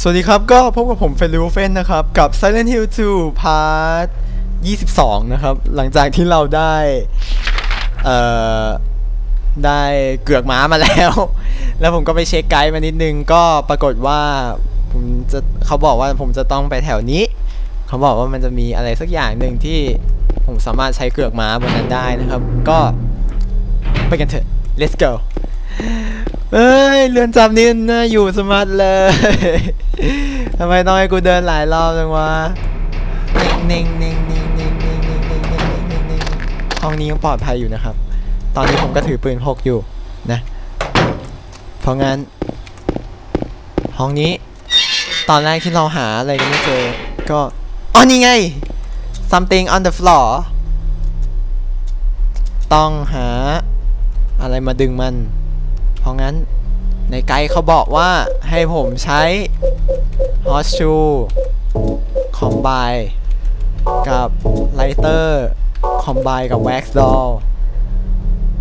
สวัสดีครับ ก็พบกับผมเฟลิวเฟนนะครับ กับ Silent Hill 2 Part 22 นะครับ หลังจากที่เราได้ เอ่อ ได้เกือกม้ามาแล้ว แล้วผมก็ไปเช็คไกด์มานิดนึง ก็ปรากฏว่า ผมจะเขาบอกว่าผมจะต้องไปแถวนี้ เขาบอกว่ามันจะมีอะไรสักอย่างหนึ่งที่ผมสามารถใช้เกือกม้าบนนั้นได้นะครับ ก็ไปกันเถอะ let's go เอ้ยเรือนจำนี่น่าอยู่สมัดเลยทำไมต้องให้กูเดินหลายรอบจังวะนิ่งนิ่งนิ่งนิ่งนิ่งนิ่งนิ่งนิ่งนิ่งนิ่งนิ่งห้องนี้ยังปลอดภัยอยู่นะครับ ตอนนี้ผมก็ถือปืนพกอยู่นะ เพราะงั้น ห้องนี้ ตอนแรกที่เราหาอะไรกันไม่เจอ ก็อ๋อนี่ไง something on the floor ต้องหาอะไรมาดึงมัน ราะงั้นในไกด์เขาบอกว่าให้ผมใช้ horseshoe combine กับ lighter combine กับ wax doll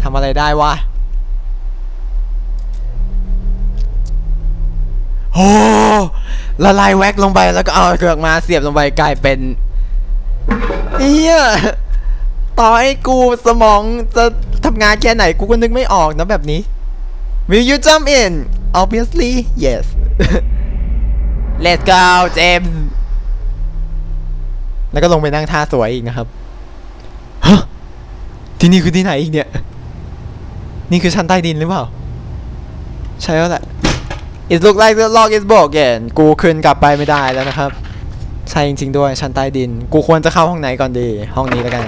ทำอะไรได้วะโอ้ละลายแว็กลงไปแล้วก็เอาเกือกมาเสียบลงไปกลายเป็นเฮียต่อให้กูสมองจะทำงานแค่ไหนกูก็นึกไม่ออกนะแบบนี้ Will you jump in Obviously yes Let's go เจมส์แล้วก็ลงไปนั่งท่าสวยอีกนะครับ ฮะ ที่นี่คือที่ไหนอีกเนี่ย นี่คือชั้นใต้ดินหรือเปล่า ใช่แล้วแหละ It look like the lock is broken กูขึ้นกลับไปไม่ได้แล้วนะครับ ใช่จริงๆด้วยชั้นใต้ดิน กูควรจะเข้าห้องไหนก่อนดี ห้องนี้แล้วกัน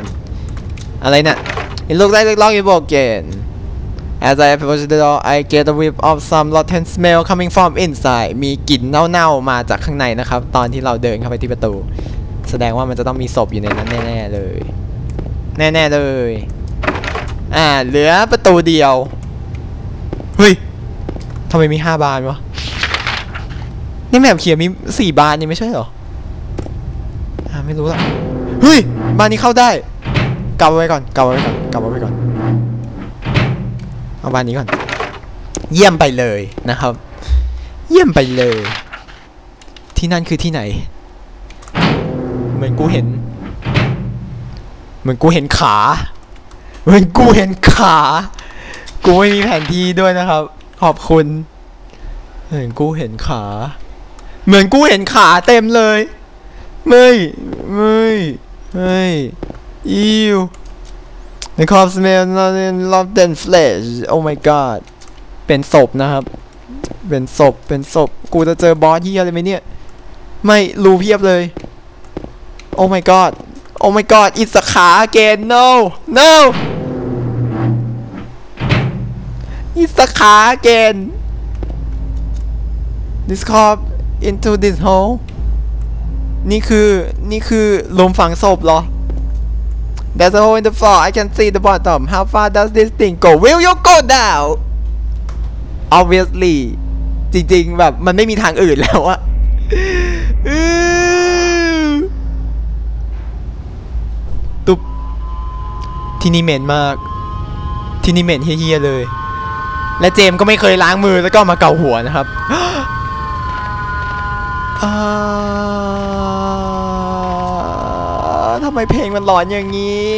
อะไรเนี่ย It look like the lock is broken As I approach the door I get a whiff of some rotten smell coming from inside มีกลิ่นเน่าๆมาจากข้างในนะครับ ตอนที่เราเดินเข้าไปที่ประตู แสดงว่ามันจะต้องมีศพอยู่ในนั้นแน่ๆเลย แน่ๆเลย อ่า เหลือประตูเดียว เฮ้ยทำไมมีห้าบานวะ นี่แมปเขียนมีสี่บานนี่ไม่ใช่เหรอ อ่าไม่รู้ละเฮ้ย บานนี้เข้าได้ กลับเอาไว้ก่อน กลับเอาไว้ก่อน กลับเอาไว้ก่อน เอาบานนี้ก่อน เยี่ยมไปเลยนะครับ เยี่ยมไปเลย ที่นั่นคือที่ไหน เหมือนกูเห็น เหมือนกูเห็นขา เหมือนกูเห็นขา กูไม่มีแผนที่ด้วยนะครับ ขอบคุณ เหมือนกูเห็นขา เหมือนกูเห็นขาเต็มเลย ไม่ ไม่ ไม่อิว The corpse smell not in love than flesh oh my god เป็นศพนะครับ เป็นศพ เป็นศพ กูจะเจอบอสที่อะไรไหมเนี่ย ไม่รู้เพียบเลย oh my god oh my god อิสขา again no no อิสขา again this corpse into this hole นี่คือ นี่คือลมฝังศพเหรอ There's a hole in the floor I can see the bottom How far does this thing go Will you go down Obviously จริงๆ แบบมันไม่มีทางอื่นแล้วอะตุ๊บที่นี่เหม็นมาก ที่นี่เหม็นเฮี้ยๆเลย และเจมก็ไม่เคยล้างมือแล้วก็มาเกาหัวนะครับอ่า ทำไมเพลงมันหลอนอย่างนี้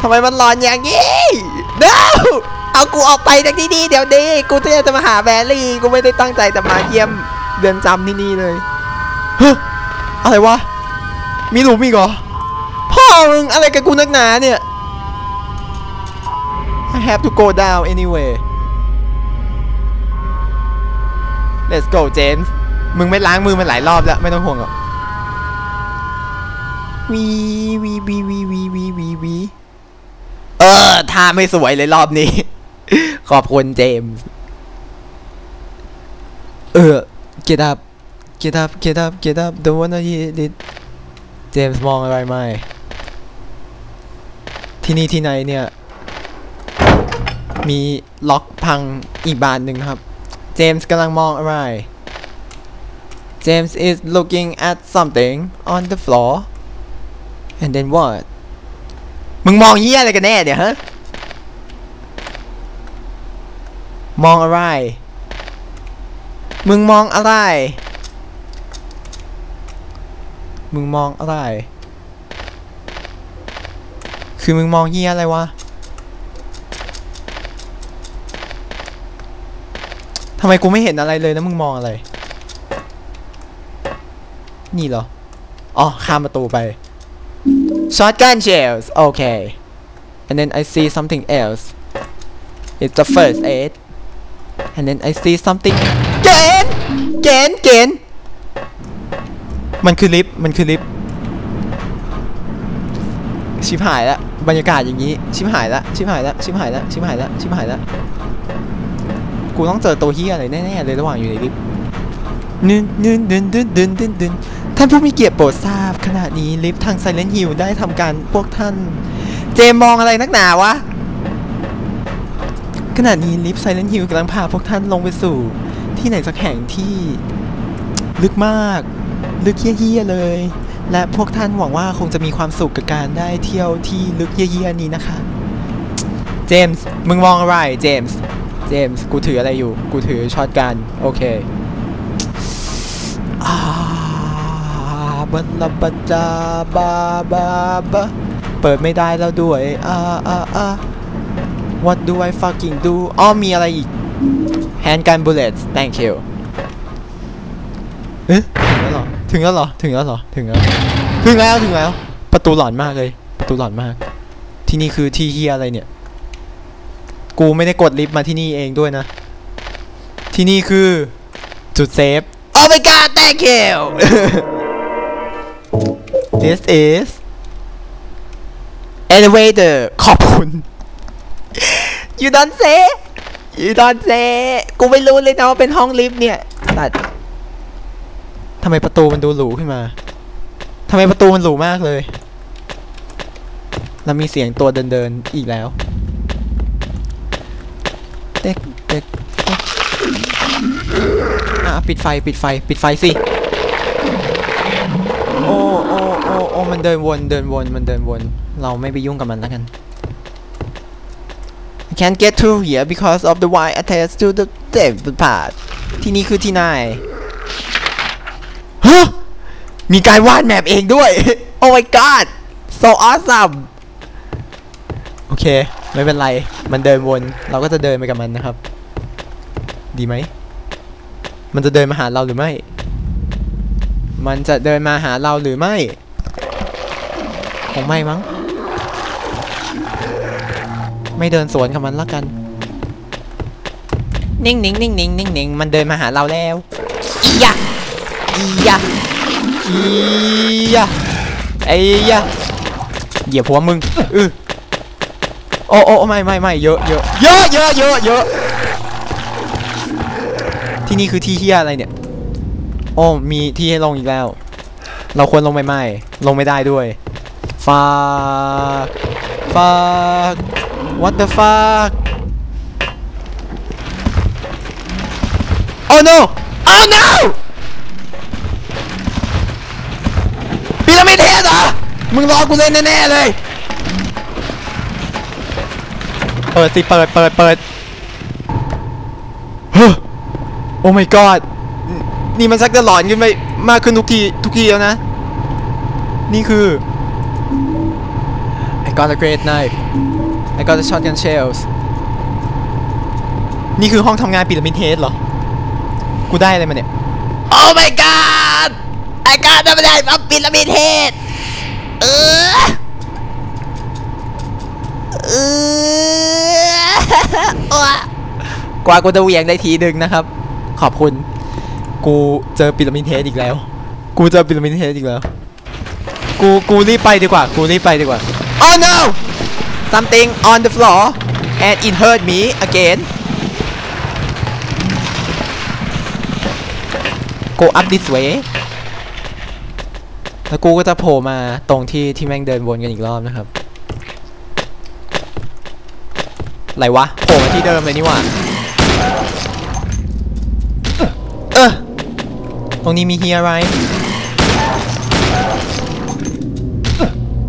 ทำไมมันหลอนอย่างนี้ no เอากูออกไปจากที่นี่เดี๋ยวนี้กูจะมาหาแบลลี่กูไม่ได้ตั้งใจจะมาเยี่ยมเดือนจำที่นี่เลยเฮ้อะไรวะมีหลุมอีกเหรอพ่อมึงอะไรกับกูนักหนาเนี่ย I have to go down anyway Let's go James มึงไม่ล้างมือมันหลายรอบแล้ว ไม่ต้องห่วงหรอก วีวีวีวีวีวีวีวีเออท่าไม่สวยเลยรอบนี้ ขอบคุณเจมส์เออ get up get up get up get up don't wanna hit it เจมส์มองอะไรไหมที่นี่ที่ไหนเนี่ย มีล็อกพังอีกบานหนึ่งครับ เจมส์กำลังมองอะไร James is looking at something on the floor and then what มึงมองเหี้ยอะไรกันแน่เนี่ยฮะ มองอะไร มึงมองอะไร มึงมองอะไร คือมึงมองเฮียอะไรวะทำไมกูไม่เห็นอะไรเลยแล้วมึงมองอะไร นี่เหรอ อ๋อข้ามประตูไป shotgun shells okay and then I see something else it's the first aid and then I see something เกนเกนเกนมันคือลิฟต์มันคือลิฟต์ชิบหายละบรรยากาศอย่างนี้ชิบหายละชิบหายละชิบหายละชิบหายละชิบหายละกูต้องเจอตัวเฮียอะไรแน่ๆเลยระหว่างอยู่ในลิฟต์นึนนึนนึนนึนนึนนึนนึน ท่านผู้มีเกียรติโปรดทราบ ขณะนี้ลิฟต์ทาง Silent Hill ได้ทำการพวกท่าน เจมมองอะไรนักหนาวะ ขณะนี้ลิฟต์ Silent Hill กำลังพาพวกท่านลงไปสู่ ที่ไหนสักแห่งที่ลึกมาก ลึกเยี่ยๆเลย และพวกท่านหวังว่าคงจะมีความสุขกับการได้เที่ยวที่ลึกเยี่ยๆนี้นะคะ เจมส์มึงมองอะไรเจมส์เจมส์กูถืออะไรอยู่ กูถือช็อตกัน โอเค บัลลาบัจจาบาบาบาเปิดไม่ได้แล้วด้วยอ่าอ่าอ่า What do I fucking do อ้อมีอะไรอีก Handgun bullets thank you เอ๊ะถึงแล้วเหรอ ถึงแล้วเหรอ ถึงแล้วเหรอ ถึงแล้ว ถึงแล้ว ถึงแล้ว ประตูหลอนมากเลย ประตูหลอนมาก ที่นี่คือที่เฮียอะไรเนี่ย กูไม่ได้กดลิฟต์มาที่นี่เองด้วยนะ ที่นี่คือจุดเซฟ Oh my god thank you This is elevator ขอบคุณ You don't say You don't say กูไม่รู้เลยนะว่าเป็นห้องลิฟต์เนี่ยตัดทำไมประตูมันดูหรูขึ้นมาทำไมประตูมันหรูมากเลย แล้วมีเสียงตัวเดินๆอีกแล้วเด็กเด็กอะปิดไฟปิดไฟ ปิดไฟสิ โอ้โอ้โอ้โอ้มันเดินวนเดินวนมันเดินวน เราไม่ไปยุ่งกับมันแล้วกัน I can't get through here because of the wire attached to the table part ที่นี่คือที่ไหนฮะมีการวาดแมปเองด้วย Oh my god so awesome โอเค ไม่เป็นไร มันเดินวน เราก็จะเดินไปกับมันนะครับ ดีไหม มันจะเดินมาหาเราหรือไม่ มันจะเดินมาหาเราหรือไม่ งไม่มั้ง ไม่เดินสวนกับมันละกัน นิ่งนิ่งนิ่งนิ่งนิ่งนิ่งมันเดินมาหาเราแล้วอียะอียะอียะไอ้ยะเหยียบหัวมึงอือโอ้โอ้ไม่ไม่ไม่เยอะเยอะเยอะเยอะเยอะเยอะที่นี่คือที่เฮียอะไรเนี่ย โอ้มีที่ให้ลงอีกแล้ว เราควรลงไปไหมลงไม่ได้ด้วย fuck fuck what the fuck oh no oh no พีระมิดเฮดเหรอ มึงรอกูเล่นแน่ๆเลย เปิดสิ เปิด เปิด เปิดเฮ้อโอ้ my god นี่มันชักจะหลอนขึ้นไปมากขึ้นทุกที ทุกทีแล้วนะ นี่คือ got a great knife I got a shotgun shells นี่คือห้องทำงานพีระมิดเฮดเหรอ กูได้อะไรมาเนี่ย Oh my god I got a knife from pyramid head เออเออกว่ากูจะเหวี่ยงได้ทีหนึ่งนะครับ ขอบคุณ กูเจอพีระมิดเฮดอีกแล้ว กูเจอพีระมิดเฮดอีกแล้ว กู กูรีบไปดีกว่า กูรีบไปดีกว่า Oh no something on the floor and it hurt me again go up this way แล้วกูก็จะโผล่มาตรงที่ที่แม่งเดินวนกันอีกรอบนะครับอะไรวะโผล่มาที่เดิมเลยนี่หว่าเออตรงนี้มีเฮียอะไร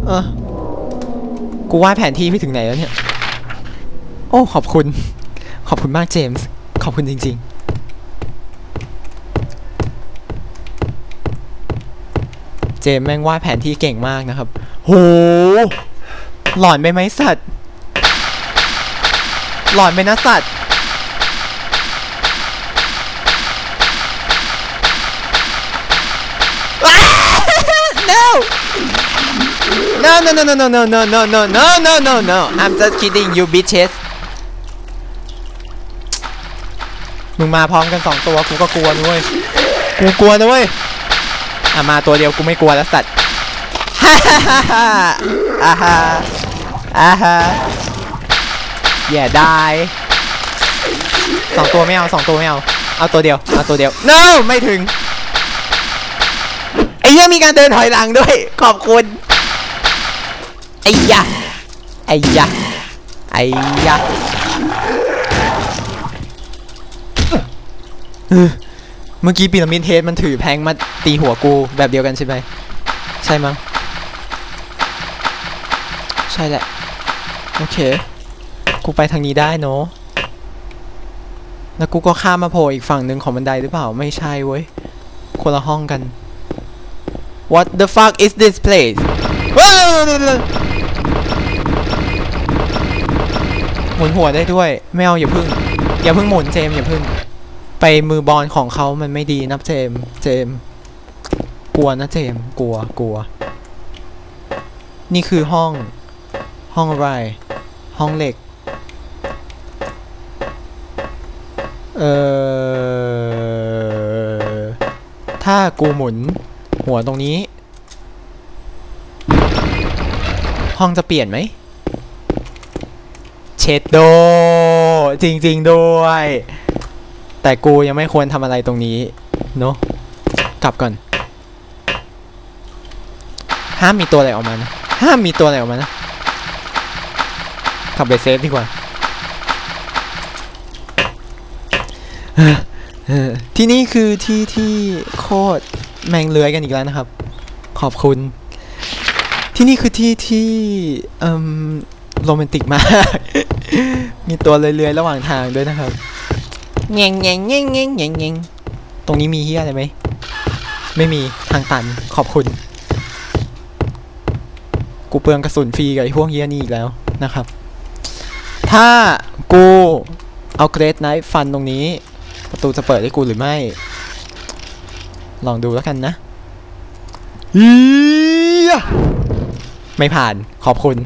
เออ กูวาดแผนที่ไปถึงไหนแล้วเนี่ย โอ้ขอบคุณ ขอบคุณมากเจมส์ ขอบคุณจริงๆเจมส์แม่งวาดแผนที่เก่งมากนะครับ โห หลอนไปไหมสัตว์ หลอนไปนะสัตว์ no no no no no no no no no no no no no I'm just kidding you bitches มึงมาพร้อมกันสองตัวกูก็กลัวด้วยกูกลัวนะเว้ย อะมาตัวเดียวกูไม่กลัวแล้วสัตว์ฮ่าฮ่าฮ่าฮ่าอ่าฮ่าอ่าฮ่าอย่าได้สองตัวไม่เอาสองตัวไม่เอา เอาตัวเดียว เอาตัวเดียว no ไม่ถึง ไอ้เหี้ยมีการเดินถอยหลังด้วย ขอบคุณ อ้ยะไอ้ยะไอ้ยะเออเมื่อกี้ปีระมิดเทสมันถือแพงมาตีหัวกูแบบเดียวกันใช่ไหมใช่มั้งใช่แหละ โอเค กูไปทางนี้ได้เนอะแล้วกูก็ข้ามมาโผล่อีกฝั่งหนึ่งของบันไดหรือเปล่าไม่ใช่เว้ยคนละห้องกัน What the fuck is this place ว้าว หมุนหัวได้ด้วยไม่เอาอย่าพึ่ง อย่าพึ่งหมุนเจมอย่าพึ่ง ไปมือบอลของเขามันไม่ดีนะเจมเจม กลัวนะเจมกลัวกลัว นี่คือห้อง ห้องอะไรห้องเหล็ก เออถ้ากูหมุน หัวตรงนี้ ห้องจะเปลี่ยนไหม ชดโด จริง ๆ ด้วย แต่กูยังไม่ควรทำอะไรตรงนี้ เนอะกลับก่อน ห้ามมีตัวอะไรออกมานะ ห้ามมีตัวอะไรออกมานะขับไปเซฟดีกว่า ที่นี่คือที่ที่โคตรแมงเลื้อยกันอีกแล้วนะครับ ขอบคุณ ที่นี่คือที่ที่เอ่มโรแมนติกมาก มีตัวเลื้อยๆระหว่างทางด้วยนะครับแงงแงงแงงแงงแงงแงงตรงนี้มีเฮียอะไรไหม ไม่มีทางตันขอบคุณ กูเปลืองกระสุนฟรีกับไอ้พวกเฮียนี่อีกแล้วนะครับ ถ้ากูเอาเกรดไนฟ์ฟันตรงนี้ ประตูจะเปิดให้กูหรือไม่ ลองดูแล้วกันนะอียะไม่ผ่านขอบคุณ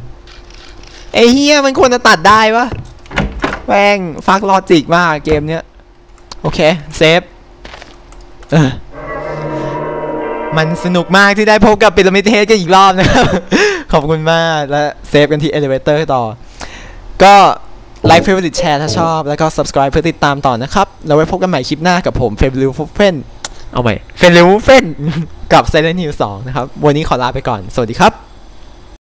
ไอ้เฮียมันควรจะตัดได้ปะแม่งฟักลอจิกมากเกมเนี้ย โอเค เซฟมันสนุกมากที่ได้พบกับปิรามิดเทสกันอีกรอบนะครับ ขอบคุณมากและเซฟกันที่ Elevator ต่อ ก็ไลค์เฟรนแชร์ถ้าชอบ แล้วก็ subscribe เพื่อติดตามต่อนะครับแล้วไว้พบกันใหม่คลิปหน้ากับผมเฟรลิวฟุเฟนเอาใหม่เฟรลิวเฟนกับ Silent Hill 2นะครับ วันนี้ขอลาไปก่อน สวัสดีครับ